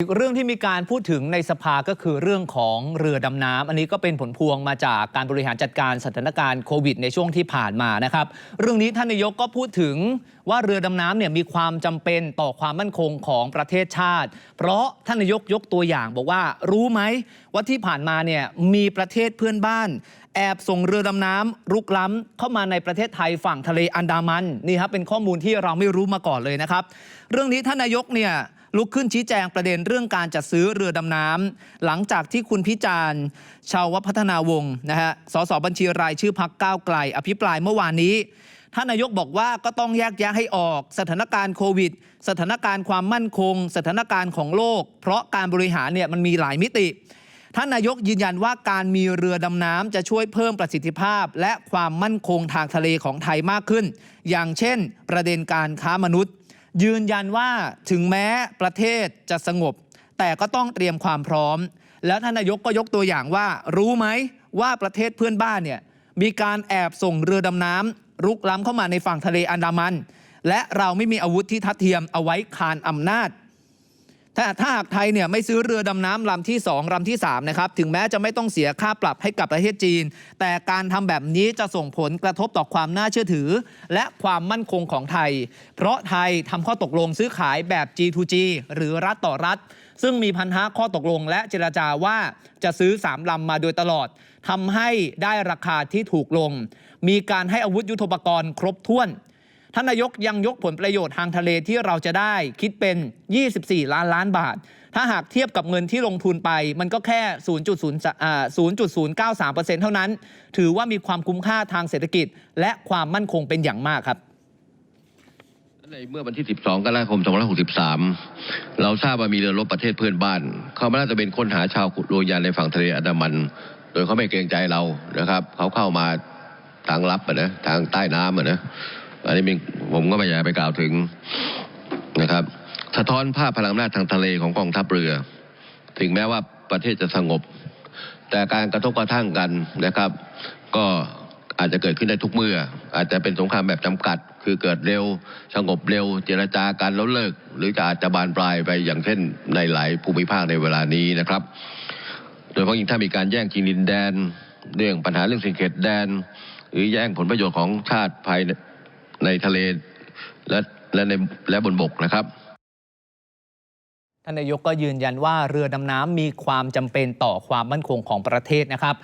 อีกเรื่องที่มีการพูดถึงในสภาก็คือเรื่องของเรือดำน้ำอันนี้ก็เป็นผลพวงมาจากการบริหารจัดการสถานการณ์โควิดในช่วงที่ผ่านมานะครับ เรื่องนี้ท่านนายกก็พูดถึงว่าเรือดำน้ำเนี่ยมีความจำเป็นต่อความมั่นคงของประเทศชาติ เพราะท่านนายกยกตัวอย่างบอกว่ารู้ไหมว่าที่ผ่านมาเนี่ยมีประเทศเพื่อนบ้าน แอบส่งเรือดำน้ำรุกล้ำเข้ามาในประเทศไทยฝั่งทะเลอันดามันนี่ครับเป็นข้อมูลที่เราไม่รู้มาก่อนเลยนะครับ เรื่องนี้ท่านนายกเนี่ยลุกขึ้นชี้แจงประเด็นเรื่องการจัดซื้อเรือดำน้ำหลังจากที่คุณพิจารณ์ชาวพัฒนาวงศ์นะฮะสสบัญชีรายชื่อพักก้าวไกล อภิปรายเมื่อวานนี้ท่านนายกบอกว่าก็ต้องแยกแยะให้ออก สถานการณ์โควิด สถานการณ์ความมั่นคง สถานการณ์ของโลก เพราะการบริหารเนี่ยมันมีหลายมิติ ท่านนายกยืนยันว่าการมีเรือดำน้ำจะช่วยเพิ่มประสิทธิภาพ และความมั่นคงทางทะเลของไทยมากขึ้น อย่างเช่น ประเด็นการค้ามนุษย์ ยืนยันว่าถึงแม้ประเทศจะสงบ แต่ก็ต้องเตรียมความพร้อม แล้วท่านนายกก็ยกตัวอย่างว่า รู้ไหมว่าประเทศเพื่อนบ้านเนี่ยมีการแอบส่งเรือดำน้ำรุกล้ำเข้ามาในฝั่งทะเลอันดามัน และเราไม่มีอาวุธที่ทัดเทียมเอาไว้คานอำนาจ ถ้าถ้าหากไทยเนี่ยไม่ซื้อเรือดำน้ำลำที่ 2ลำที่3นะครับถึงแม้จะไม่ต้องเสียค่าปรับให้กับประเทศจีน แต่การทำแบบนี้จะส่งผลกระทบต่อความน่าเชื่อถือ และความมั่นคงของไทย เพราะไทยทำข้อตกลงซื้อขายแบบ G2G หรือรัฐต่อรัฐ ซึ่งมีพันธะข้อตกลงและเจรจาว่าจะซื้อ 3ลำมาโดยตลอดทำให้ได้ราคาที่ถูกลง มีการให้อาวุธยุทโธปกรณ์ครบถ้วน ท่านนายกยังยกผลประโยชน์ทางทะเลที่เราจะได้คิดเป็น 24 ล้านล้านบาท ถ้าหากเทียบกับเงินที่ลงทุนไป มันก็แค่ 0.093%เท่านั้น ถือว่ามีความคุ้มค่าทางเศรษฐกิจ และความมั่นคงเป็นอย่างมากครับในเมื่อวันที่ 12 กรกฎาคม 2563 เราทราบว่ามีเรือรบประเทศเพื่อนบ้าน เขามาน่าจะเป็นค้นหาชาวขุดโรยานในฝั่งทะเลอันดามัน โดยเขาไม่เกรงใจเรานะครับ เขาเข้ามาทางลับอะนะทางใต้น้ำอะนะ อันนี้ผมก็ไม่อยากไปกล่าวถึงนะครับ สะท้อนภาพพลังอำนาจทางทะเลของกองทัพเรือ ถึงแม้ว่าประเทศจะสงบ แต่การกระทบกระทั่งกันนะครับ ก็อาจจะเกิดขึ้นได้ทุกเมื่อ อาจจะเป็นสงครามแบบจำกัด คือเกิดเร็ว สงบเร็ว เจรจากันแล้วเลิก หรือจะอาจจะบานปลายไปอย่างเช่นในหลายภูมิภาคในเวลานี้นะครับ โดยเฉพาะยิ่งถ้ามีการแย่งชิงดินแดน เรื่องปัญหาเรื่องสิ่งเขตแดน หรือแย่งผลประโยชน์ของชาติภายใน ในทะเลและและในและบนบกนะครับท่านนายกก็ยืนยันว่าเรือดำน้ำมีความจำเป็นต่อความมั่นคงของประเทศนะครับ